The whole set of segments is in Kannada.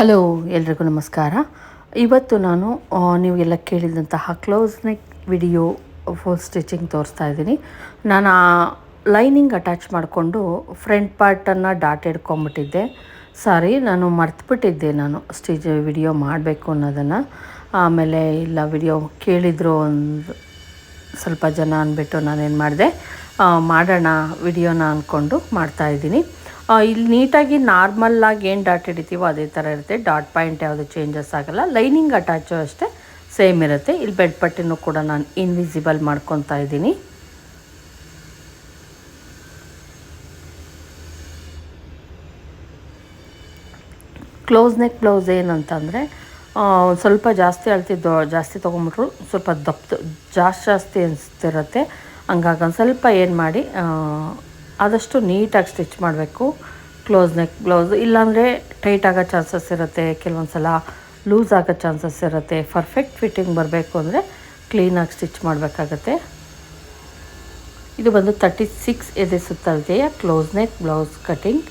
ಹಲೋ, ಎಲ್ರಿಗೂ ನಮಸ್ಕಾರ. ಇವತ್ತು ನಾನು ನೀವೆಲ್ಲ ಕೇಳಿದಂತಹ close neck video full stitching ತೋರಿಸ್ತಾ ಇದ್ದೀನಿ. ನಾನು, ಆ ಲೈನಿಂಗ್ ಅಟ್ಯಾಚ್ ಮಾಡಿಕೊಂಡು ಫ್ರಂಟ್ ಪಾರ್ಟನ್ನು ಡಾಟ್ ಹಿಡ್ಕೊಂಬಿಟ್ಟಿದ್ದೆ ಸಾರಿ ನಾನು ಮರ್ತುಬಿಟ್ಟಿದ್ದೆ ನಾನು ಸ್ಟಿಚ್ ವಿಡಿಯೋ ಮಾಡಬೇಕು ಅನ್ನೋದನ್ನು. ಆಮೇಲೆ, ಇಲ್ಲ ವಿಡಿಯೋ ಕೇಳಿದ್ರು ಒಂದು ಸ್ವಲ್ಪ ಜನ ಅಂದ್ಬಿಟ್ಟು ನಾನೇನು ಮಾಡಿದೆ ಮಾಡೋಣ ವಿಡಿಯೋನ ಅಂದ್ಕೊಂಡು ಮಾಡ್ತಾಯಿದ್ದೀನಿ ಇಲ್ಲಿ ನೀಟಾಗಿ ನಾರ್ಮಲ್ಲಾಗಿ ಏನು ಡಾಟ್ ಹಿಡಿತೀವೋ ಅದೇ ಥರ ಇರುತ್ತೆ. ಡಾಟ್ ಪಾಯಿಂಟ್ ಯಾವುದು ಚೇಂಜಸ್ ಆಗಲ್ಲ. ಲೈನಿಂಗ್ ಅಟ್ಯಾಚು ಅಷ್ಟೇ ಸೇಮ್ ಇರುತ್ತೆ. ಇಲ್ಲಿ ಬೆಡ್ ಪಟ್ಟಿನೂ ಕೂಡ ನಾನು ಇನ್ವಿಸಿಬಲ್ ಮಾಡ್ಕೊತಾ ಇದ್ದೀನಿ. ಕ್ಲೋಸ್ ನೆಕ್ ಬ್ಲೌಸ್ ಏನಂತಂದರೆ ಸ್ವಲ್ಪ ಜಾಸ್ತಿ ಅಳ್ತಿದ್ದು ಜಾಸ್ತಿ ತೊಗೊಂಬಿಟ್ರು ಸ್ವಲ್ಪ ದಪ್ಪ, ಜಾಸ್ತಿ ಜಾಸ್ತಿ ಅನಿಸ್ತಿರುತ್ತೆ. ಹಂಗಾಗಿ ಸ್ವಲ್ಪ ಏನು ಮಾಡಿ ಆದಷ್ಟು ನೀಟಾಗಿ ಸ್ಟಿಚ್ ಮಾಡಬೇಕು. ಕ್ಲೋಸ್ ನೆಕ್ ಬ್ಲೌಸ್ ಇಲ್ಲಾಂದರೆ ಟೈಟ್ ಆಗೋ ಚಾನ್ಸಸ್ ಇರುತ್ತೆ. ಕೆಲವೊಂದು ಸಲ ಲೂಸ್ ಆಗೋ ಚಾನ್ಸಸ್ ಇರುತ್ತೆ. ಪರ್ಫೆಕ್ಟ್ ಫಿಟ್ಟಿಂಗ್ ಬರಬೇಕು ಅಂದರೆ ಕ್ಲೀನಾಗಿ ಸ್ಟಿಚ್ ಮಾಡಬೇಕಾಗತ್ತೆ. ಇದು ಬಂದು ತರ್ಟಿ ಸಿಕ್ಸ್ ಎದೆ ಸುತ್ತಳತೆಯ close neck blouse cutting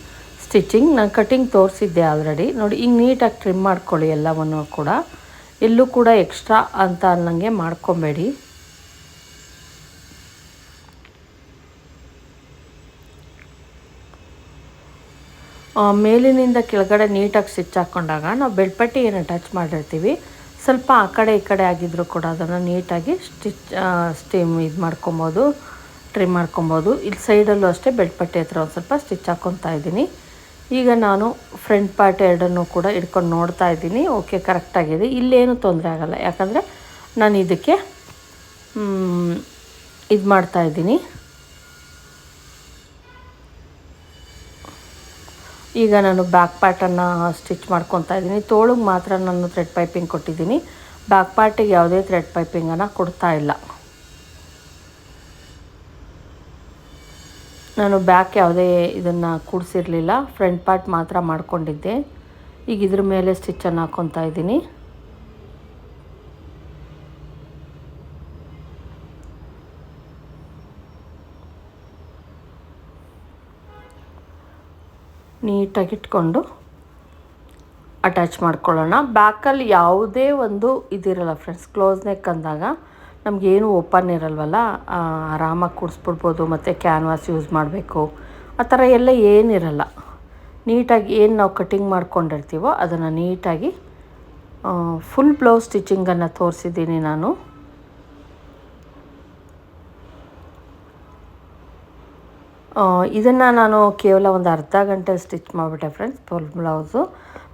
stitching ನಾನು ಕಟ್ಟಿಂಗ್ ತೋರಿಸಿದ್ದೆ ಆಲ್ರೆಡಿ ನೋಡಿ ಹಿಂಗೆ ನೀಟಾಗಿ ಟ್ರಿಮ್ ಮಾಡ್ಕೊಳ್ಳಿ ಎಲ್ಲವನ್ನು ಕೂಡ. ಎಲ್ಲೂ ಕೂಡ ಎಕ್ಸ್ಟ್ರಾ ಅಂತ ಅನ್ನಂಗೆ ಮಾಡ್ಕೊಬೇಡಿ. ಮೇಲಿನಿಂದ ಕೆಳಗಡೆ ನೀಟಾಗಿ ಸ್ಟಿಚ್ ಹಾಕ್ಕೊಂಡಾಗ ನಾವು ಬೆಳ್ಪಟ್ಟಿ ಏನು ಅಟ್ಯಾಚ್ ಮಾಡಿರ್ತೀವಿ. ಸ್ವಲ್ಪ ಆ ಕಡೆ ಈ ಕಡೆ ಆಗಿದ್ದರೂ ಕೂಡ ಅದನ್ನು ನೀಟಾಗಿ ಸ್ಟಿಚ್ ಸ್ಟೀಮ್ ಇದು ಮಾಡ್ಕೊಬೋದು, ಟ್ರಿಮ್ ಮಾಡ್ಕೊಬೋದು. ಇಲ್ಲಿ ಸೈಡಲ್ಲೂ ಅಷ್ಟೇ ಬೆಳ್ಪಟ್ಟಿ ಹತ್ರ ಒಂದು ಸ್ವಲ್ಪ ಸ್ಟಿಚ್ ಹಾಕ್ಕೊತಾ ಇದ್ದೀನಿ. ಈಗ ನಾನು ಫ್ರಂಟ್ ಪಾರ್ಟ್ ಎರಡನ್ನೂ ಕೂಡ ಇಟ್ಕೊಂಡು ನೋಡ್ತಾ ಇದ್ದೀನಿ. ಓಕೆ ಕರೆಕ್ಟಾಗಿದೆ ಇಲ್ಲೇನು ತೊಂದರೆ ಆಗಲ್ಲ. ಯಾಕಂದರೆ ನಾನು ಇದಕ್ಕೆ ಇದು ಮಾಡ್ತಾ ಇದ್ದೀನಿ. ಈಗ ನಾನು ಬ್ಯಾಕ್ ಪಾರ್ಟನ್ನು ಸ್ಟಿಚ್ ಮಾಡ್ಕೊತಾ ಇದ್ದೀನಿ. ತೋಳಿಗೆ ಮಾತ್ರ ನಾನು ಥ್ರೆಡ್ ಪೈಪಿಂಗ್ ಕೊಟ್ಟಿದ್ದೀನಿ. ಬ್ಯಾಕ್ ಪಾರ್ಟಿಗೆ ಯಾವುದೇ ಥ್ರೆಡ್ ಪೈಪಿಂಗನ್ನು ಕೊಡ್ತಾ ಇಲ್ಲ. ನಾನು ಬ್ಯಾಕ್ ಯಾವುದೇ ಇದನ್ನು ಕೂಡಿಸಿರಲಿಲ್ಲ. ಫ್ರಂಟ್ ಪಾರ್ಟ್ ಮಾತ್ರ ಮಾಡ್ಕೊಂಡಿದ್ದೆ. ಈಗ ಇದ್ರ ಮೇಲೆ ಸ್ಟಿಚ್ಚನ್ನು ಹಾಕ್ಕೊತಾ ಇದ್ದೀನಿ. ನೀಟಾಗಿ ಇಟ್ಕೊಂಡು ಅಟ್ಯಾಚ್ ಮಾಡ್ಕೊಳ್ಳೋಣ. ಬ್ಯಾಕಲ್ಲಿ ಯಾವುದೇ ಒಂದು ಇದಿರಲ್ಲ ಫ್ರೆಂಡ್ಸ್, ಕ್ಲೋಸ್ ನೆಕ್ ಅಂದಾಗ ನಮಗೇನು ಓಪನ್ ಇರಲ್ವಲ್ಲ ಆರಾಮಾಗಿ ಕೂಡಿಸ್ಬಿಡ್ಬೋದು, ಮತ್ತು ಕ್ಯಾನ್ವಾಸ್ ಯೂಸ್ ಮಾಡಬೇಕು. ಆ ಥರ ಎಲ್ಲ ಏನಿರಲ್ಲ. ನೀಟಾಗಿ ಏನು ನಾವು ಕಟ್ಟಿಂಗ್ ಮಾಡ್ಕೊಂಡಿರ್ತೀವೋ ಅದನ್ನು ನೀಟಾಗಿ ಫುಲ್ ಬ್ಲೌಸ್ ಸ್ಟಿಚಿಂಗನ್ನು ತೋರಿಸಿದ್ದೀನಿ ನಾನು. ಇದನ್ನು ನಾನು ಕೇವಲ ಒಂದು ಅರ್ಧ ಗಂಟೆ ಸ್ಟಿಚ್ ಮಾಡಿಬಿಟ್ಟೆ ಫ್ರೆಂಡ್ಸ್ ಫುಲ್ ಬ್ಲೌಸು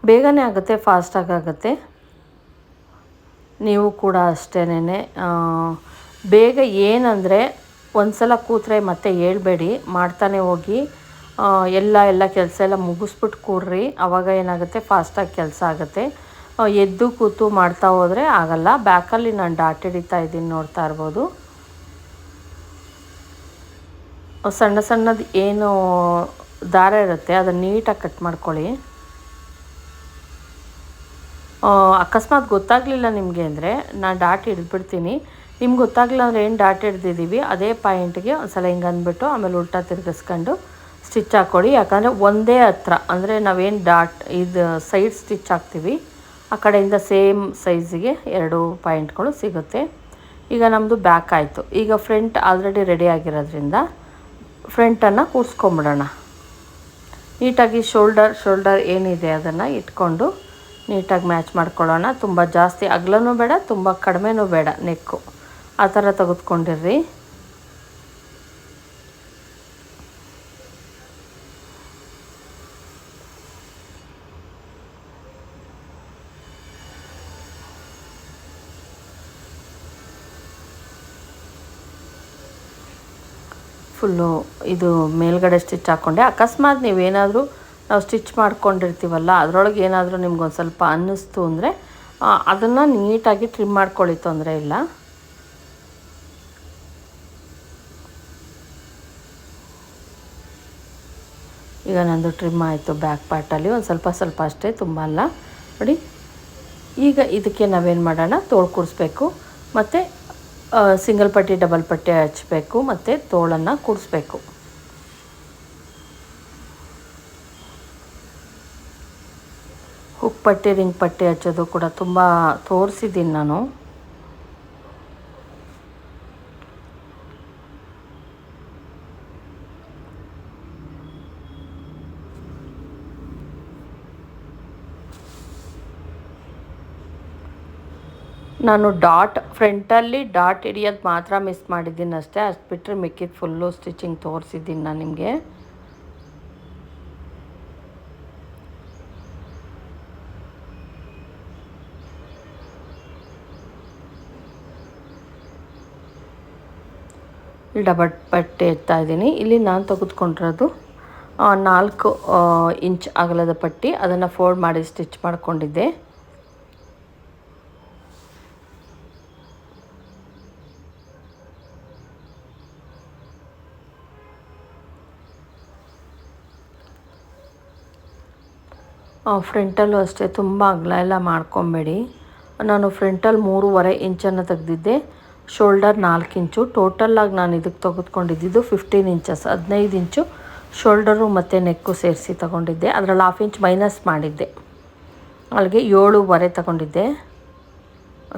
ಬೇಗನೆ ಆಗುತ್ತೆ ಫಾಸ್ಟಾಗಿ ಆಗುತ್ತೆ. ನೀವು ಕೂಡ ಅಷ್ಟೇನೆ ಬೇಗ ಏನಂದರೆ ಒಂದು ಸಲ ಕೂತ್ರೆ ಮತ್ತೆ ಹೇಳ್ಬೇಡಿ, ಮಾಡ್ತಾನೆ ಹೋಗಿ. ಎಲ್ಲ ಎಲ್ಲ ಕೆಲಸ ಎಲ್ಲ ಮುಗಿಸ್ಬಿಟ್ಟು ಕೂರ್ರಿ ಆವಾಗ ಏನಾಗುತ್ತೆ ಫಾಸ್ಟಾಗಿ ಕೆಲಸ ಆಗುತ್ತೆ. ಎದ್ದು ಕೂತು ಮಾಡ್ತಾ ಹೋದರೆ ಆಗಲ್ಲ. ಬ್ಯಾಕಲ್ಲಿ ನಾನು ಡಾಟ್ ಹಿಡಿತಾ ಇದ್ದೀನಿ ನೋಡ್ತಾ ಇರ್ಬೋದು. ಸಣ್ಣ ಸಣ್ಣದು ಏನು ದಾರ ಇರುತ್ತೆ, ಅದನ್ನು ನೀಟಾಗಿ ಕಟ್ ಮಾಡ್ಕೊಳ್ಳಿ. ಅಕಸ್ಮಾತ್ ಗೊತ್ತಾಗಲಿಲ್ಲ ನಿಮಗೆ ಅಂದರೆ ನಾನು ಡಾಟ್ ಹಿಡಿದ್ಬಿಡ್ತೀನಿ. ನಿಮ್ಗೆ ಗೊತ್ತಾಗಲಿಲ್ಲ ಅಂದರೆ ಏನು ಡಾಟ್ ಹಿಡ್ದಿದ್ದೀವಿ ಅದೇ ಪಾಯಿಂಟ್ಗೆ ಒಂದು ಸಲ ಹಿಂಗೆ ಅಂದ್ಬಿಟ್ಟು ಆಮೇಲೆ ಉಲ್ಟಾ ತಿರ್ಗಿಸ್ಕೊಂಡು ಸ್ಟಿಚ್ ಹಾಕ್ಕೊಳ್ಳಿ ಯಾಕಂದರೆ ಒಂದೇ ಹತ್ರ, ಅಂದರೆ ನಾವೇನು ಡಾಟ್ ಇದು ಸೈಡ್ ಸ್ಟಿಚ್ ಹಾಕ್ತೀವಿ, ಆ ಕಡೆಯಿಂದ ಸೇಮ್ ಸೈಜಿಗೆ ಎರಡು ಪಾಯಿಂಟ್ಗಳು ಸಿಗುತ್ತೆ. ಈಗ ನಮ್ಮದು ಬ್ಯಾಕ್ ಆಯಿತು. ಈಗ ಫ್ರಂಟ್ ಆಲ್ರೆಡಿ ರೆಡಿ ಆಗಿರೋದ್ರಿಂದ ಫ್ರಂಟನ್ನು ಕೂರಿಸ್ಕೊಂಬಿಡೋಣ. ನೀಟಾಗಿ ಶೋಲ್ಡರ್ ಶೋಲ್ಡರ್ ಏನಿದೆ ಅದನ್ನು ಇಟ್ಕೊಂಡು ನೀಟಾಗಿ ಮ್ಯಾಚ್ ಮಾಡ್ಕೊಳ್ಳೋಣ. ತುಂಬ ಜಾಸ್ತಿ ಅಗಲನೂ ಬೇಡ, ತುಂಬ ಕಡಿಮೆನೂ ಬೇಡ, ನೆಕ್ಕು. ಆ ಥರ ತೆಗೆದುಕೊಂಡಿರ್ರಿ. ಫುಲ್ಲು ಇದು ಮೇಲ್ಗಡೆ ಸ್ಟಿಚ್ ಹಾಕ್ಕೊಂಡೆ ಅಕಸ್ಮಾತ್ ನೀವೇನಾದರೂ ನಾವು ಸ್ಟಿಚ್ ಮಾಡ್ಕೊಂಡಿರ್ತೀವಲ್ಲ, ಅದರೊಳಗೆ ಏನಾದರೂ ನಿಮ್ಗೊಂದು ಸ್ವಲ್ಪ ಅನ್ನಿಸ್ತು ಅಂದರೆ ಅದನ್ನು ನೀಟಾಗಿ ಟ್ರಿಮ್ ಮಾಡ್ಕೊಳ್ಳಿ, ತೊಂದರೆ ಇಲ್ಲ. ಈಗ ನಂದು ಟ್ರಿಮ್ ಆಯಿತು ಬ್ಯಾಕ್ ಪಾರ್ಟಲ್ಲಿ, ಒಂದು ಸ್ವಲ್ಪ ಸ್ವಲ್ಪ ಅಷ್ಟೇ, ತುಂಬ ಅಲ್ಲ. ನೋಡಿ, ಈಗ ಇದಕ್ಕೆ ನಾವೇನು ಮಾಡೋಣ, ತೋಳು ಕೂರಿಸ್ಬೇಕು. ಮತ್ತು ಸಿಂಗಲ್ ಪಟ್ಟಿ, ಡಬಲ್ ಪಟ್ಟಿ ಹಚ್ಚಬೇಕು ಮತ್ತು ತೋಳನ್ನು ಕೂಡಿಸ್ಬೇಕು. ಹುಕ್ ಪಟ್ಟಿ, ರಿಂಗ್ ಪಟ್ಟಿ ಹಚ್ಚೋದು ಕೂಡ ತುಂಬ ತೋರಿಸಿದ್ದೀನಿ ನಾನು. ನಾನು ಡಾಟ್ ಫ್ರಂಟಲ್ಲಿ ಡಾಟ್ ಹಿಡಿಯೋದು ಮಾತ್ರ ಮಿಸ್ ಮಾಡಿದ್ದೀನಿ ಅಷ್ಟೇ ಅಷ್ಟು ಬಿಟ್ಟರೆ ಮಿಕ್ಕಿದ ಫುಲ್ಲು ಸ್ಟಿಚಿಂಗ್ ತೋರಿಸಿದ್ದೀನಿ ನಾನು ನಿಮಗೆ. ಡಬಲ್ ಬಟ್ಟೆ ಎತ್ತಾ ಇದ್ದೀನಿ. ಇಲ್ಲಿ ನಾನು ತೆಗೆದುಕೊಂಡಿರೋದು ನಾಲ್ಕು ಇಂಚ್ ಅಗಲದ ಪಟ್ಟಿ. ಅದನ್ನು ಫೋಲ್ಡ್ ಮಾಡಿ ಸ್ಟಿಚ್ ಮಾಡ್ಕೊಂಡಿದ್ದೆ. ಫ್ರಂಟಲ್ಲೂ ಅಷ್ಟೇ, ತುಂಬ ಅಗಲ ಎಲ್ಲ ಮಾಡ್ಕೊಬೇಡಿ. ನಾನು ಫ್ರಂಟಲ್ಲಿ ಮೂರುವರೆ ಇಂಚನ್ನು ತೆಗೆದಿದ್ದೆ ಶೋಲ್ಡರ್ ನಾಲ್ಕು ಇಂಚು ಟೋಟಲ್ಲಾಗಿ ನಾನು ಇದಕ್ಕೆ ತೆಗೆದುಕೊಂಡಿದ್ದು ಫಿಫ್ಟೀನ್ ಇಂಚಸ್ ಹದಿನೈದು ಇಂಚು ಶೋಲ್ಡರು ಮತ್ತು ನೆಕ್ಕು ಸೇರಿಸಿ ತಗೊಂಡಿದ್ದೆ. ಅದರಲ್ಲಿ ಹಾಫ್ ಇಂಚ್ ಮೈನಸ್ ಮಾಡಿದ್ದೆ. ಅಲ್ಲಿಗೆ ಏಳುವರೆ ತಗೊಂಡಿದ್ದೆ.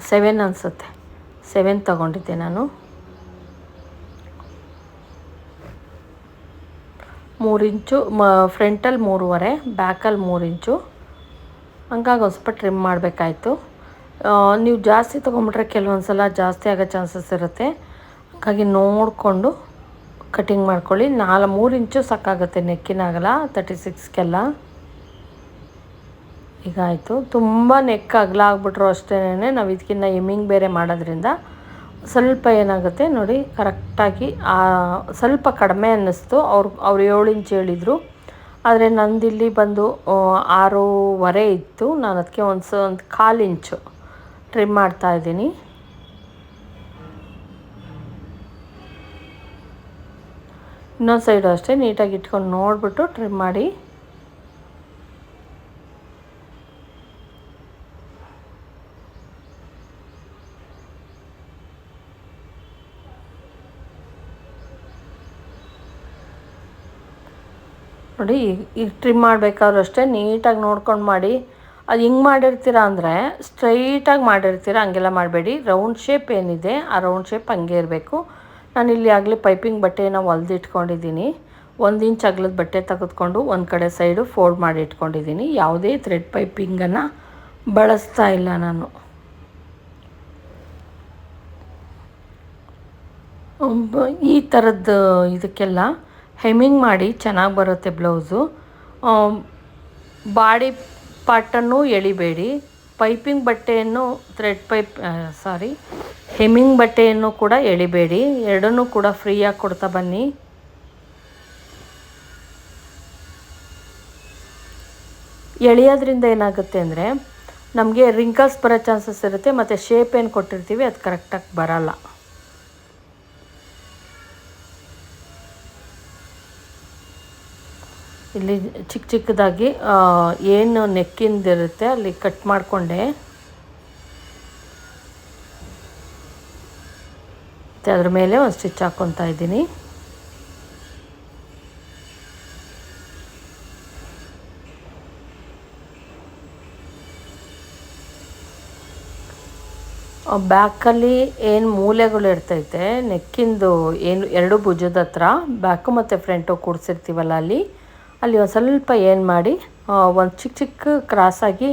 ಸೆವೆನ್ ಅನಿಸುತ್ತೆ. ಸೆವೆನ್ ತಗೊಂಡಿದ್ದೆ ನಾನು. ಮೂರು ಇಂಚು, ಮ ಫ್ರಂಟಲ್ಲಿ ಮೂರುವರೆ ಬ್ಯಾಕಲ್ಲಿ ಮೂರು ಇಂಚು. ಹಂಗಾಗಿ ಒಂದು ಟ್ರಿಮ್ ಮಾಡಬೇಕಾಯ್ತು. ನೀವು ಜಾಸ್ತಿ ತೊಗೊಂಬಿಟ್ರೆ ಕೆಲವೊಂದು ಸಲ ಜಾಸ್ತಿ ಆಗೋ ಚಾನ್ಸಸ್ ಇರುತ್ತೆ. ಹಾಗಾಗಿ ನೋಡಿಕೊಂಡು ಕಟಿಂಗ್ ಮಾಡ್ಕೊಳ್ಳಿ. ನಾಲ್, ಮೂರು ಇಂಚು ಸಾಕಾಗುತ್ತೆ ನೆಕ್ಕಿನಾಗಲ್ಲ ತರ್ಟಿ ಸಿಕ್ಸ್ಗೆಲ್ಲ ಈಗ ಆಯಿತು. ತುಂಬ ನೆಕ್ ಅಗಲ ಆಗ್ಬಿಟ್ರು ಅಷ್ಟೇ ನಾವು ಇದಕ್ಕಿಂತ ಎಮ್ಮಿಂಗ್ ಬೇರೆ ಮಾಡೋದ್ರಿಂದ ಸ್ವಲ್ಪ ಏನಾಗುತ್ತೆ ನೋಡಿ, ಕರೆಕ್ಟಾಗಿ ಸ್ವಲ್ಪ ಕಡಿಮೆ ಅನ್ನಿಸ್ತು. ಅವ್ರು ಅವ್ರು ಏಳು ಇಂಚ್ ಹೇಳಿದರು. ಆದರೆ ನಂದಿಲ್ಲಿ ಬಂದು ಆರೂವರೆ ಇತ್ತು. ನಾನು ಅದಕ್ಕೆ ಒಂದು ಸ ಒಂದು ಕಾಲು ಇಂಚು ಟ್ರಿಮ್ ಮಾಡ್ತಾ ಇದ್ದೀನಿ. ಇನ್ನೊಂದು ಸೈಡು ಅಷ್ಟೇ ನೀಟಾಗಿ ಇಟ್ಕೊಂಡು ನೋಡಿಬಿಟ್ಟು ಟ್ರಿಮ್ ಮಾಡಿ. ನೋಡಿ ಈಗ ಟ್ರಿಮ್ ಮಾಡಬೇಕಾದ್ರೂ ಅಷ್ಟೇ ನೀಟಾಗಿ ನೋಡ್ಕೊಂಡು ಮಾಡಿ. ಅದು ಹಿಂಗೆ ಮಾಡಿರ್ತೀರ ಅಂದರೆ ಸ್ಟ್ರೈಟಾಗಿ ಮಾಡಿರ್ತೀರ, ಹಂಗೆಲ್ಲ ಮಾಡಬೇಡಿ. ರೌಂಡ್ ಶೇಪ್ ಏನಿದೆ, ಆ ರೌಂಡ್ ಶೇಪ್ ಹಂಗೆ ಇರಬೇಕು. ನಾನು ಇಲ್ಲಿ ಆಗಲೇ ಪೈಪಿಂಗ್ ಬಟ್ಟೆನ ಹೊಲ್ದಿಟ್ಕೊಂಡಿದ್ದೀನಿ ಒಂದು ಇಂಚ್ ಅಗಲದ ಬಟ್ಟೆ ತೆಗೆದುಕೊಂಡು ಒಂದು ಕಡೆ ಸೈಡು ಫೋಲ್ಡ್ ಮಾಡಿ ಇಟ್ಕೊಂಡಿದ್ದೀನಿ. ಯಾವುದೇ ಥ್ರೆಡ್ ಪೈಪಿಂಗನ್ನು ಬಳಸ್ತಾ ಇಲ್ಲ ನಾನು. ಈ ಥರದ್ದು ಇದಕ್ಕೆಲ್ಲ ಹೆಮ್ಮಿಂಗ್ ಮಾಡಿ ಚೆನ್ನಾಗಿ ಬರುತ್ತೆ ಬ್ಲೌಸು. ಬಾಡಿ ಪಾರ್ಟನ್ನು ಎಳಿಬೇಡಿ. ಪೈಪಿಂಗ್ ಬಟ್ಟೆಯನ್ನು, ಥ್ರೆಡ್ ಪೈಪ್ ಸಾರಿ, ಹೆಮ್ಮಿಂಗ್ ಬಟ್ಟೆಯನ್ನು ಕೂಡ ಎಳಿಬೇಡಿ. ಎರಡನ್ನೂ ಕೂಡ ಫ್ರೀಯಾಗಿ ಕೊಡ್ತಾ ಬನ್ನಿ. ಎಳೆಯೋದ್ರಿಂದ ಏನಾಗುತ್ತೆ ಅಂದರೆ, ನಮಗೆ ರಿಂಕಲ್ಸ್ ಬರೋ ಚಾನ್ಸಸ್ ಇರುತ್ತೆ, ಮತ್ತು ಶೇಪ್ ಏನು ಕೊಟ್ಟಿರ್ತೀವಿ, ಅದು ಕರೆಕ್ಟಾಗಿ ಬರಲ್ಲ. ಇಲ್ಲಿ ಚಿಕ್ಕ ಚಿಕ್ಕದಾಗಿ ಏನು ನೆಕ್ಕಿಂದಿರುತ್ತೆ ಅಲ್ಲಿ ಕಟ್ ಮಾಡಿಕೊಂಡೆ. ಮತ್ತು ಅದ್ರ ಮೇಲೆ ಒಂದು ಸ್ಟಿಚ್ ಹಾಕ್ಕೊತಾ ಇದ್ದೀನಿ. ಬ್ಯಾಕಲ್ಲಿ ಏನು ಮೂಲೆಗಳು ಇರ್ತೈತೆ, ನೆಕ್ಕಿಂದು ಏನು ಎರಡು ಭುಜದ ಹತ್ರ, ಬ್ಯಾಕು ಮತ್ತು ಫ್ರಂಟು ಕೂಡಿಸಿರ್ತೀವಲ್ಲ ಅಲ್ಲಿ ಅಲ್ಲಿ ಒಂದು ಸ್ವಲ್ಪ ಏನು ಮಾಡಿ ಒಂದು ಚಿಕ್ಕ ಚಿಕ್ಕ ಕ್ರಾಸಾಗಿ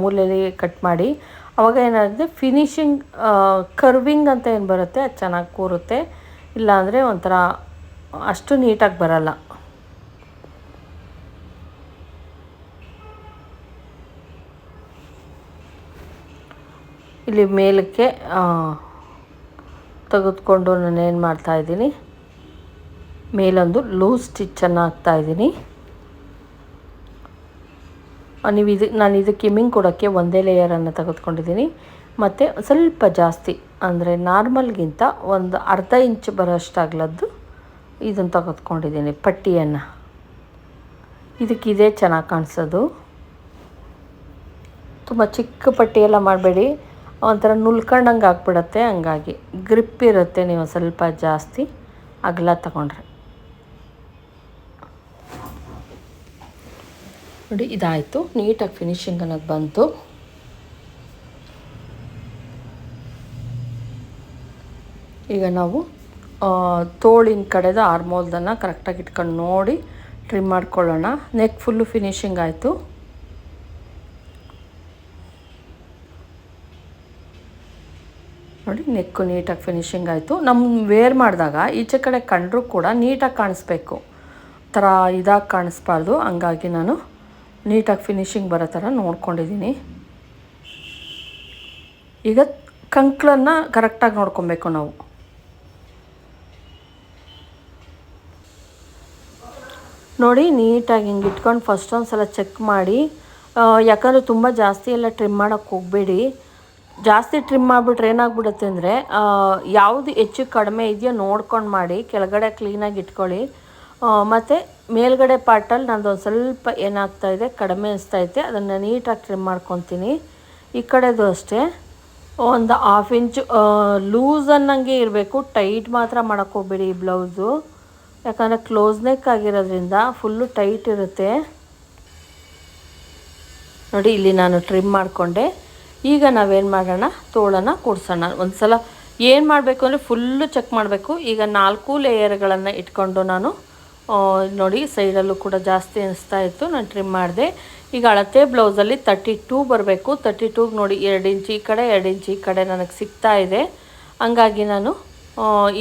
ಮೂಲೆಯಲ್ಲಿ ಕಟ್ ಮಾಡಿ, ಅವಾಗ ಏನಾಗುತ್ತೆ ಫಿನಿಶಿಂಗ್ ಕರ್ವಿಂಗ್ ಅಂತ ಏನು ಬರುತ್ತೆ, ಅದು ಚೆನ್ನಾಗಿ ಕೂರುತ್ತೆ. ಇಲ್ಲಾಂದರೆ ಒಂಥರ ಅಷ್ಟು ನೀಟಾಗಿ ಬರಲ್ಲ. ಇಲ್ಲಿ ಮೇಲಕ್ಕೆ ತೆಗೆದುಕೊಂಡು ನಾನು ಏನು ಮಾಡ್ತಾಯಿದ್ದೀನಿ ಮೇಲೊಂದು ಲೂಸ್ ಸ್ಟಿಚ್ಚನ್ನು ಹಾಕ್ತಾಯಿದ್ದೀನಿ ನೀವು ಇದು ನಾನು ಇದಕ್ಕೆ ಕಿಮ್ಮಿಂಗ್ ಕೊಡೋಕ್ಕೆ ಒಂದೇ ಲೇಯರನ್ನು ತೆಗೆದುಕೊಂಡಿದ್ದೀನಿ. ಮತ್ತು ಸ್ವಲ್ಪ ಜಾಸ್ತಿ, ಅಂದರೆ ನಾರ್ಮಲ್ಗಿಂತ ಒಂದು ಅರ್ಧ ಇಂಚ್ ಬರೋಷ್ಟಾಗ್ಲದ್ದು ಇದನ್ನು ತೆಗೆದುಕೊಂಡಿದ್ದೀನಿ, ಪಟ್ಟಿಯನ್ನು. ಇದಕ್ಕೆ ಇದೇ ಚೆನ್ನಾಗಿ ಕಾಣಿಸೋದು. ತುಂಬ ಚಿಕ್ಕ ಪಟ್ಟಿಯೆಲ್ಲ ಮಾಡಬೇಡಿ. ಒಂಥರ ನುಲ್ಕೊಂಡಂಗೆ ಆಗ್ಬಿಡತ್ತೆ, ಹಂಗಾಗಿ. ಗ್ರಿಪ್ ಇರುತ್ತೆ ನೀವು ಸ್ವಲ್ಪ ಜಾಸ್ತಿ. ಅಗಲ ತಗೊಂಡ್ರೆ. ನೋಡಿ, ಇದಾಯಿತು. ನೀಟಾಗಿ ಫಿನಿಶಿಂಗ್ ಅನ್ನೋದು ಬಂತು. ಈಗ ನಾವು ತೋಳಿನ ಕಡೆದ ಆರ್ಮೋಲ್ದನ್ನು ಕರೆಕ್ಟಾಗಿ ಇಟ್ಕೊಂಡು ನೋಡಿ ಟ್ರಿಮ್ ಮಾಡ್ಕೊಳ್ಳೋಣ. ನೆಕ್ ಫುಲ್ಲು ಫಿನಿಶಿಂಗ್ ಆಯಿತು. ನೋಡಿ ನೆಕ್ಕು ನೀಟಾಗಿ ಫಿನಿಶಿಂಗ್ ಆಯಿತು. ನಮ್ಮ ವೇರ್ ಮಾಡಿದಾಗ, ಈಚೆ ಕಡೆ ಕಂಡ್ರೂ ಕೂಡ ನೀಟಾಗಿ ಕಾಣಿಸ್ಬೇಕು. ಥರ ಇದಾಗಿ ಕಾಣಿಸ್ಬಾರ್ದು. ಹಂಗಾಗಿ ನಾನು ನೀಟಾಗಿ ಫಿನಿಶಿಂಗ್ ಬರೋ ಥರ ನೋಡ್ಕೊಂಡಿದ್ದೀನಿ. ಈಗ ಕಂಕ್ಳನ್ನು ಕರೆಕ್ಟಾಗಿ ನೋಡ್ಕೊಬೇಕು ನಾವು. ನೋಡಿ, ನೀಟಾಗಿ ಹಿಂಗೆ ಇಟ್ಕೊಂಡು ಫಸ್ಟ್ ಒಂದು ಸಲ ಚೆಕ್ ಮಾಡಿ. ಯಾಕಂದರೆ ತುಂಬ ಜಾಸ್ತಿ ಎಲ್ಲ ಟ್ರಿಮ್ ಮಾಡೋಕ್ಕೆ ಹೋಗಬೇಡಿ. ಜಾಸ್ತಿ ಟ್ರಿಮ್ ಮಾಡಿಬಿಟ್ರೆ ಏನಾಗ್ಬಿಡುತ್ತೆ ಅಂದರೆ ಯಾವುದು ಹೆಚ್ಚು ಕಡಿಮೆ ಇದೆಯೋ ನೋಡ್ಕೊಂಡು ಮಾಡಿ, ಕೆಳಗಡೆ ಕ್ಲೀನಾಗಿ ಇಟ್ಕೊಳ್ಳಿ. ಮತ್ತು ಮೇಲ್ಗಡೆ ಪಾರ್ಟಲ್ಲಿ ನಂದು ಒಂದು ಸ್ವಲ್ಪ ಏನಾಗ್ತಾ ಇದೆ, ಕಡಿಮೆ ಅನಿಸ್ತೈತೆ ಅದನ್ನು ನೀಟಾಗಿ ಟ್ರಿಮ್ ಮಾಡ್ಕೊತೀನಿ. ಈ ಕಡೆದು ಅಷ್ಟೇ. ಒಂದು ಹಾಫ್ ಇಂಚ್ ಲೂಸ್ ಅನ್ನಂಗೆ ಇರಬೇಕು ಟೈಟ್ ಮಾತ್ರ ಮಾಡೋಕ್ಕೋಗ್ಬೇಡಿ ಈ ಬ್ಲೌಸು ಯಾಕಂದರೆ ಕ್ಲೋಸ್ ನೆಕ್ ಆಗಿರೋದ್ರಿಂದ ಫುಲ್ಲು ಟೈಟ್ ಇರುತ್ತೆ. ನೋಡಿ, ಇಲ್ಲಿ ನಾನು ಟ್ರಿಮ್ ಮಾಡಿಕೊಂಡೆ. ಈಗ ನಾವೇನು ಮಾಡೋಣ? ತೋಳನ್ನು ಕೊಡ್ಸೋಣ. ಒಂದು ಸಲ ಏನು ಮಾಡಬೇಕು ಅಂದರೆ ಫುಲ್ಲು ಚೆಕ್ ಮಾಡಬೇಕು. ಈಗ ನಾಲ್ಕು ಲೇಯರ್ಗಳನ್ನು ಇಟ್ಕೊಂಡು ನಾನು ನೋಡಿ, ಸೈಡಲ್ಲೂ ಕೂಡ ಜಾಸ್ತಿ ಅನಿಸ್ತಾ ಇತ್ತು. ನಾನು ಟ್ರಿಮ್ ಮಾಡಿದೆ. ಈಗ ಅಳತೆ ಬ್ಲೌಸಲ್ಲಿ ತರ್ಟಿ ಟೂ ಬರಬೇಕು. ತರ್ಟಿ ಟೂಗೆ ನೋಡಿ ಎರಡು ಇಂಚ್ ಈ ಕಡೆ, ಎರಡು ಇಂಚ್ ಈ ಕಡೆ ನನಗೆ ಸಿಗ್ತಾ ಇದೆ. ಹಂಗಾಗಿ ನಾನು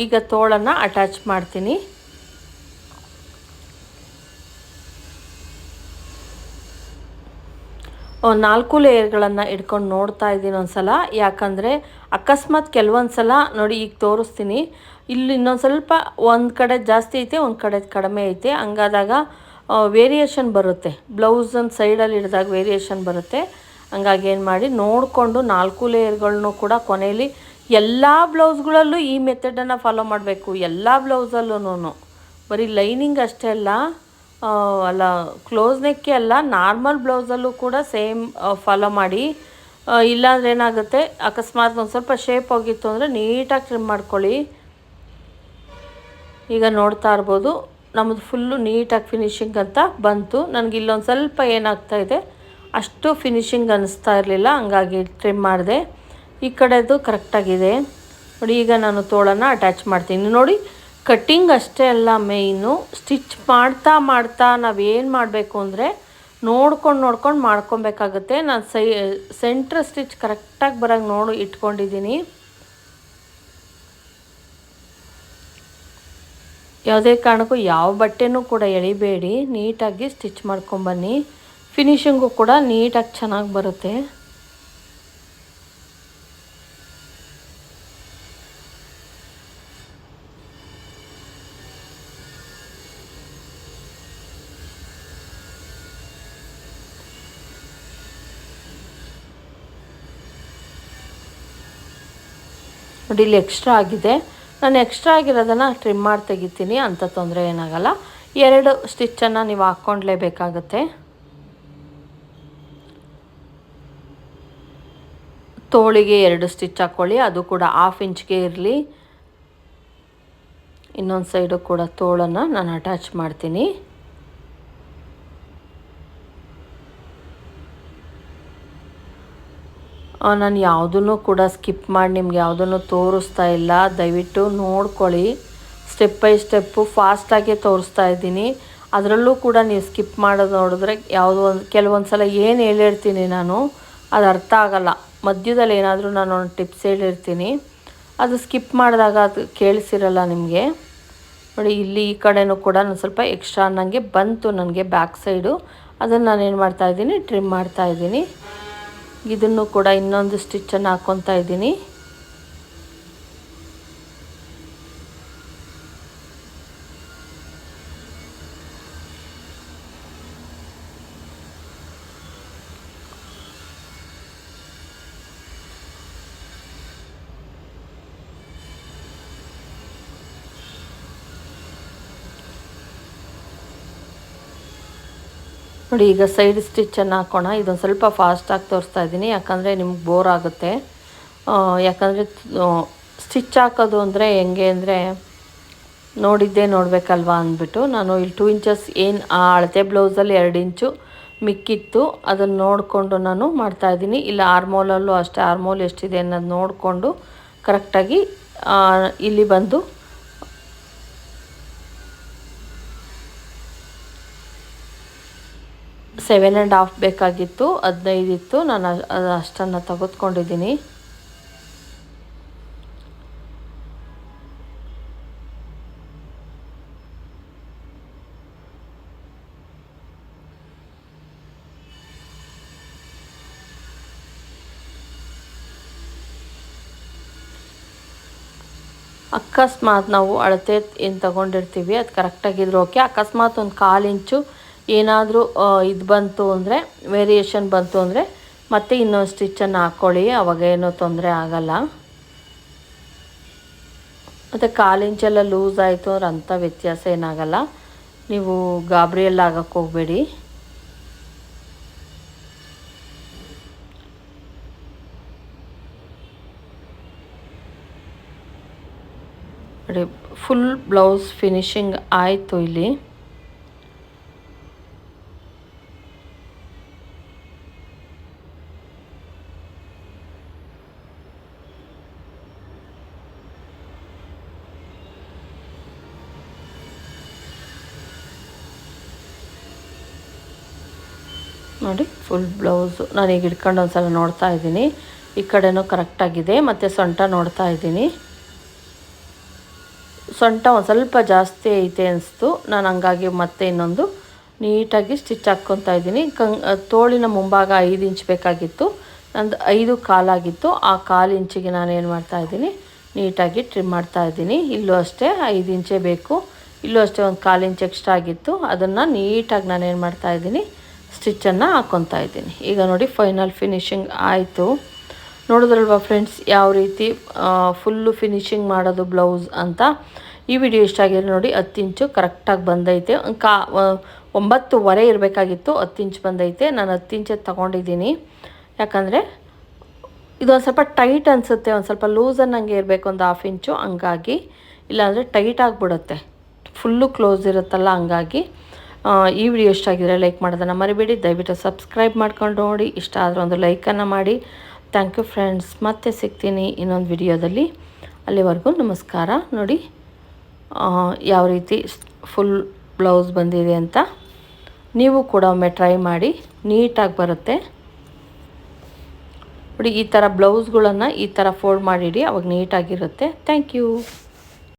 ಈಗ ತೋಳನ್ನು ಅಟ್ಯಾಚ್ ಮಾಡ್ತೀನಿ. ಒಂದ್ ನಾಲ್ಕು ಲೇಯರ್ಗಳನ್ನು ಇಟ್ಕೊಂಡು ನೋಡ್ತಾ ಇದ್ದೀನಿ ಒಂದ್ಸಲ. ಯಾಕಂದರೆ ಅಕಸ್ಮಾತ್ ಕೆಲವೊಂದು ಸಲ ನೋಡಿ ಈಗ ತೋರಿಸ್ತೀನಿ. ಇಲ್ಲಿ ಇನ್ನೊಂದು ಸ್ವಲ್ಪ ಒಂದು ಕಡೆ ಜಾಸ್ತಿ ಐತೆ, ಒಂದು ಕಡೆ ಕಡಿಮೆ ಐತೆ. ಹಂಗಾದಾಗ ವೇರಿಯೇಷನ್ ಬರುತ್ತೆ. ಬ್ಲೌಸನ್ನು ಸೈಡಲ್ಲಿ ಹಿಡಿದಾಗ ವೇರಿಯೇಷನ್ ಬರುತ್ತೆ. ಹಂಗಾಗಿ ಏನು ಮಾಡಿ, ನೋಡಿಕೊಂಡು ನಾಲ್ಕು ಲೇಯರ್ಗಳನ್ನೂ ಕೂಡ ಕೊನೆಯಲ್ಲಿ ಎಲ್ಲ ಬ್ಲೌಸ್ಗಳಲ್ಲೂ ಈ ಮೆಥಡನ್ನು ಫಾಲೋ ಮಾಡಬೇಕು. ಎಲ್ಲ ಬ್ಲೌಸಲ್ಲೂ ಬರೀ ಲೈನಿಂಗ್ ಅಷ್ಟೇ ಅಲ್ಲ ಅಲ್ಲ ಕ್ಲೋಸ್ ನೆಕ್ಕೆ ಅಲ್ಲ ನಾರ್ಮಲ್ ಬ್ಲೌಸಲ್ಲೂ ಕೂಡ ಸೇಮ್ ಫಾಲೋ ಮಾಡಿ. ಇಲ್ಲಾಂದ್ರೆ ಏನಾಗುತ್ತೆ? ಅಕಸ್ಮಾತ್ ಒಂದು ಸ್ವಲ್ಪ ಶೇಪ್ ಹೋಗಿತ್ತು ಅಂದರೆ ನೀಟಾಗಿ ಟ್ರಿಮ್ ಮಾಡ್ಕೊಳ್ಳಿ. ಈಗ ನೋಡ್ತಾ ಇರ್ಬೋದು. ನಮ್ಮದು ಫುಲ್ಲು ನೀಟಾಗಿ ಫಿನಿಶಿಂಗ್ ಅಂತ ಬಂತು. ನನಗೆ ಇಲ್ಲೊಂದು ಸ್ವಲ್ಪ ಏನಾಗ್ತಾ ಇದೆ? ಅಷ್ಟು ಫಿನಿಶಿಂಗ್ ಅನ್ನಿಸ್ತಾ ಇರಲಿಲ್ಲ, ಹಂಗಾಗಿ ಟ್ರಿಮ್ ಮಾಡಿದೆ. ಈ ಕಡೆದು ಕರೆಕ್ಟಾಗಿದೆ ನೋಡಿ, ಈಗ ನಾನು ತೋಳನ್ನು ಅಟ್ಯಾಚ್ ಮಾಡ್ತೀನಿ. ನೋಡಿ ಕಟ್ಟಿಂಗ್ ಅಷ್ಟೇ ಅಲ್ಲ ಮೇಯ್ನು ಸ್ಟಿಚ್ ಮಾಡ್ತಾ ಮಾಡ್ತಾ ನಾವೇನು ಮಾಡಬೇಕು ಅಂದರೆ ನೋಡ್ಕೊಂಡು ನೋಡ್ಕೊಂಡು ಮಾಡ್ಕೊಬೇಕಾಗುತ್ತೆ. ನಾನು ಸೈ, ಸೆಂಟ್ರ್ ಸ್ಟಿಚ್ ಕರೆಕ್ಟಾಗಿ ಬರೋಂಗೆ ನೋಡಿ ಇಟ್ಕೊಂಡಿದ್ದೀನಿ ಯಾವುದೇ ಕಾರಣಕ್ಕೂ ಯಾವ ಬಟ್ಟೆನೂ ಕೂಡ ಎಳಿಬೇಡಿ. ನೀಟಾಗಿ ಸ್ಟಿಚ್ ಮಾಡ್ಕೊಂಬನ್ನಿ ಫಿನಿಷಿಂಗು ಕೂಡ ನೀಟಾಗಿ ಚೆನ್ನಾಗಿ ಬರುತ್ತೆ. ನೋಡಿ, ಇಲ್ಲಿ ಎಕ್ಸ್ಟ್ರಾ ಆಗಿದೆ. ನಾನು ಎಕ್ಸ್ಟ್ರಾ ಆಗಿರೋದನ್ನು ಟ್ರಿಮ್ ಮಾಡಿ ತೆಗಿತೀನಿ ಅಂಥ ತೊಂದರೆ ಏನಾಗಲ್ಲ. ಎರಡು ಸ್ಟಿಚ್ಚನ್ನು ನೀವು ಹಾಕ್ಕೊಂಡ್ಲೇಬೇಕಾಗತ್ತೆ. ತೋಳಿಗೆ ಎರಡು ಸ್ಟಿಚ್ ಹಾಕ್ಕೊಳ್ಳಿ ಅದು ಕೂಡ ಹಾಫ್ ಇಂಚ್ಗೆ ಇರಲಿ. ಇನ್ನೊಂದು ಸೈಡು ಕೂಡ ತೋಳನ್ನು ನಾನು ಅಟ್ಯಾಚ್ ಮಾಡ್ತೀನಿ. ನಾನು ಯಾವುದನ್ನು ಕೂಡ ಸ್ಕಿಪ್ ಮಾಡಿ ನಿಮ್ಗೆ ಯಾವುದನ್ನು ತೋರಿಸ್ತಾ ಇಲ್ಲ. ದಯವಿಟ್ಟು ನೋಡ್ಕೊಳ್ಳಿ. ಸ್ಟೆಪ್ ಬೈ ಸ್ಟೆಪ್ಪು ಫಾಸ್ಟಾಗಿ ತೋರಿಸ್ತಾ ಇದ್ದೀನಿ. ಅದರಲ್ಲೂ ಕೂಡ ನೀವು ಸ್ಕಿಪ್ ಮಾಡೋದು ನೋಡಿದ್ರೆ ಯಾವುದೋ ಒಂದು ಕೆಲವೊಂದು ಸಲ ಏನು ಹೇಳಿರ್ತೀನಿ ನಾನು, ಅದು ಅರ್ಥ ಆಗಲ್ಲ. ಮಧ್ಯದಲ್ಲಿ ಏನಾದರೂ ನಾನು ಒಂದು ಟಿಪ್ಸ್ ಹೇಳಿರ್ತೀನಿ. ಅದು ಸ್ಕಿಪ್ ಮಾಡಿದಾಗ ಅದು ಕೇಳಿಸಿರಲ್ಲ ನಿಮಗೆ. ನೋಡಿ, ಇಲ್ಲಿ ಈ ಕಡೆನೂ ಕೂಡ ನಾನು ಸ್ವಲ್ಪ ಎಕ್ಸ್ಟ್ರಾ ನನಗೆ ಬಂತು. ನನಗೆ ಬ್ಯಾಕ್ ಸೈಡು ಅದನ್ನು ನಾನು ಏನು ಮಾಡ್ತಾಯಿದ್ದೀನಿ ಟ್ರಿಮ್ ಮಾಡ್ತಾಯಿದ್ದೀನಿ ಇದನ್ನು ಕೂಡ ಇನ್ನೊಂದು ಸ್ಟಿಚ್ಚನ್ನು ಹಾಕ್ಕೊತಾ ಇದ್ದೀನಿ. ನೋಡಿ, ಈಗ ಸೈಡ್ ಸ್ಟಿಚ್ಚನ್ನು ಹಾಕೋಣ. ಇದೊಂದು ಸ್ವಲ್ಪ ಫಾಸ್ಟಾಗಿ ತೋರಿಸ್ತಾ ಇದ್ದೀನಿ. ಯಾಕಂದರೆ ನಿಮ್ಗೆ ಬೋರ್ ಆಗುತ್ತೆ. ಯಾಕಂದರೆ ಸ್ಟಿಚ್ ಹಾಕೋದು ಅಂದರೆ ಹೆಂಗೆ ಅಂದರೆ ನೋಡಿದ್ದೇ ನೋಡಬೇಕಲ್ವಾ ಅಂದ್ಬಿಟ್ಟು ನಾನು ಇಲ್ಲಿ ಟೂ ಇಂಚಸ್ ಏನು, ಆ ಅಳತೆ ಬ್ಲೌಸಲ್ಲಿ ಎರಡು ಇಂಚು ಮಿಕ್ಕಿತ್ತು. ಅದನ್ನು ನೋಡಿಕೊಂಡು ನಾನು ಮಾಡ್ತಾಯಿದ್ದೀನಿ ಇಲ್ಲ ಆರ್ಮೋಲಲ್ಲೂ ಅಷ್ಟೇ. ಆರ್ಮೋಲ್ ಎಷ್ಟಿದೆ ಅನ್ನೋದು ನೋಡಿಕೊಂಡು ಕರೆಕ್ಟಾಗಿ ಇಲ್ಲಿ ಬಂದು ಸೆವೆನ್ ಆ್ಯಂಡ್ ಹಾಫ್ ಬೇಕಾಗಿತ್ತು, ಹದಿನೈದು ಇತ್ತು. ನಾನು ಅಷ್ಟನ್ನು ತೆಗೆದುಕೊಂಡಿದ್ದೀನಿ. ಅಕಸ್ಮಾತ್ ನಾವು ಅಳತೆ ಏನು ತಗೊಂಡಿರ್ತೀವಿ. ಅದು ಕರೆಕ್ಟಾಗಿದ್ರೆ ಓಕೆ ಅಕಸ್ಮಾತ್ ಒಂದು ಕಾಲು ಇಂಚು ಏನಾದರೂ ಇದು ಬಂತು ಅಂದರೆ ವೇರಿಯೇಷನ್ ಬಂತು ಅಂದರೆ, ಮತ್ತೆ ಇನ್ನೊಂದು ಸ್ಟಿಚ್ಚನ್ನು ಹಾಕ್ಕೊಳ್ಳಿ ಅವಾಗ ಏನೂ ತೊಂದರೆ ಆಗಲ್ಲ. ಮತ್ತು ಕಾಲಿಂಚೆಲ್ಲ ಲೂಸ್ ಆಯಿತು ಅಂದ್ರೆ ಅಂಥ ವ್ಯತ್ಯಾಸ ಏನಾಗಲ್ಲ. ನೀವು ಗಾಬರಿಯಲ್ಲಿ ಆಗಕ್ಕೆ ಹೋಗಬೇಡಿ. ಫುಲ್ ಬ್ಲೌಸ್ ಫಿನಿಶಿಂಗ್ ಆಯಿತು ಇಲ್ಲಿ. ನೋಡಿ ಫುಲ್ ಬ್ಲೌಸು ನಾನೀಗ ಹಿಡ್ಕೊಂಡು ಒಂದು ಸಲ ನೋಡ್ತಾ ಇದ್ದೀನಿ. ಈ ಕಡೆನೂ ಕರೆಕ್ಟಾಗಿದೆ ಮತ್ತು ಸೊಂಟ ನೋಡ್ತಾ ಇದ್ದೀನಿ. ಸೊಂಟ ಒಂದು ಸ್ವಲ್ಪ ಜಾಸ್ತಿ ಐತೆ ಅನಿಸ್ತು. ನಾನು ಹಂಗಾಗಿ ಮತ್ತೆ ಇನ್ನೊಂದು ನೀಟಾಗಿ ಸ್ಟಿಚ್ ಹಾಕ್ಕೊತಾ ಇದ್ದೀನಿ. ಕಂಗ್ ತೋಳಿನ ಮುಂಭಾಗ ಐದು ಇಂಚ್ ಬೇಕಾಗಿತ್ತು. ನಂದು ಐದು ಕಾಲಾಗಿತ್ತು. ಆ ಕಾಲು ಇಂಚಿಗೆ ನಾನು ಏನು ಮಾಡ್ತಾ ಇದ್ದೀನಿ, ನೀಟಾಗಿ ಟ್ರಿಮ್ ಮಾಡ್ತಾ ಇದ್ದೀನಿ. ಇಲ್ಲೂ ಅಷ್ಟೇ ಐದು ಇಂಚೇ ಬೇಕು. ಇಲ್ಲೂ ಅಷ್ಟೇ ಒಂದು ಕಾಲು ಇಂಚ್ ಎಕ್ಸ್ಟ್ರಾ ಆಗಿತ್ತು. ಅದನ್ನು ನೀಟಾಗಿ ನಾನು ಏನು ಮಾಡ್ತಾಯಿದ್ದೀನಿ ಸ್ಟಿಚ್ಚನ್ನು ಹಾಕ್ಕೊತಾ ಇದ್ದೀನಿ. ಈಗ ನೋಡಿ ಫೈನಲ್ ಫಿನಿಶಿಂಗ್ ಆಯಿತು. ನೋಡಿದ್ರಲ್ವ ಫ್ರೆಂಡ್ಸ್, ಯಾವ ರೀತಿ ಫುಲ್ಲು ಫಿನಿಶಿಂಗ್ ಮಾಡೋದು ಬ್ಲೌಸ್ ಅಂತ. ಈ ವಿಡಿಯೋ ಇಷ್ಟ ಆಗಿದೆ ನೋಡಿ ಹತ್ತು ಇಂಚು ಕರೆಕ್ಟಾಗಿ ಬಂದೈತೆ. ಕಾ ಒಂಬತ್ತುವರೆ ಇರಬೇಕಾಗಿತ್ತು, ಹತ್ತು ಇಂಚು ಬಂದೈತೆ. ನಾನು ಹತ್ತು ಇಂಚು ತೊಗೊಂಡಿದ್ದೀನಿ. ಯಾಕಂದರೆ ಇದೊಂದು ಸ್ವಲ್ಪ ಟೈಟ್ ಅನಿಸುತ್ತೆ, ಒಂದು ಸ್ವಲ್ಪ ಲೂಸ್ ಅನ್ನಂಗೆ ಇರಬೇಕು ಒಂದು ಹಾಫ್ ಇಂಚು, ಹಂಗಾಗಿ. ಇಲ್ಲಾಂದರೆ ಟೈಟ್ ಆಗಿಬಿಡುತ್ತೆ. ಫುಲ್ಲು ಕ್ಲೋಸ್ ಇರುತ್ತಲ್ಲ, ಹಂಗಾಗಿ. ಈ ವಿಡಿಯೋ ಇಷ್ಟ ಆಗಿದ್ರೆ ಲೈಕ್ ಮಾಡೋದನ್ನು ಮರಿಬೇಡಿ. ದಯವಿಟ್ಟು ಸಬ್ಸ್ಕ್ರೈಬ್ ಮಾಡ್ಕೊಂಡು ನೋಡಿ. ಇಷ್ಟ ಆದರೂ ಒಂದು ಲೈಕನ್ನು ಮಾಡಿ. ಥ್ಯಾಂಕ್ ಯು ಫ್ರೆಂಡ್ಸ್ ಮತ್ತೆ ಸಿಗ್ತೀನಿ ಇನ್ನೊಂದು ವಿಡಿಯೋದಲ್ಲಿ ಅಲ್ಲಿವರೆಗೂ ನಮಸ್ಕಾರ. ನೋಡಿ ಯಾವ ರೀತಿ ಫುಲ್ ಬ್ಲೌಸ್ ಬಂದಿದೆ ಅಂತ ನೀವು ಕೂಡ ಒಮ್ಮೆ ಟ್ರೈ ಮಾಡಿ. ನೀಟಾಗಿ ಬರುತ್ತೆ. ನೋಡಿ, ಈ ಥರ ಬ್ಲೌಸ್ಗಳನ್ನು ಈ ಥರ ಫೋಲ್ಡ್ ಮಾಡಿಡಿ. ಅವಾಗ ನೀಟಾಗಿರುತ್ತೆ. Thank you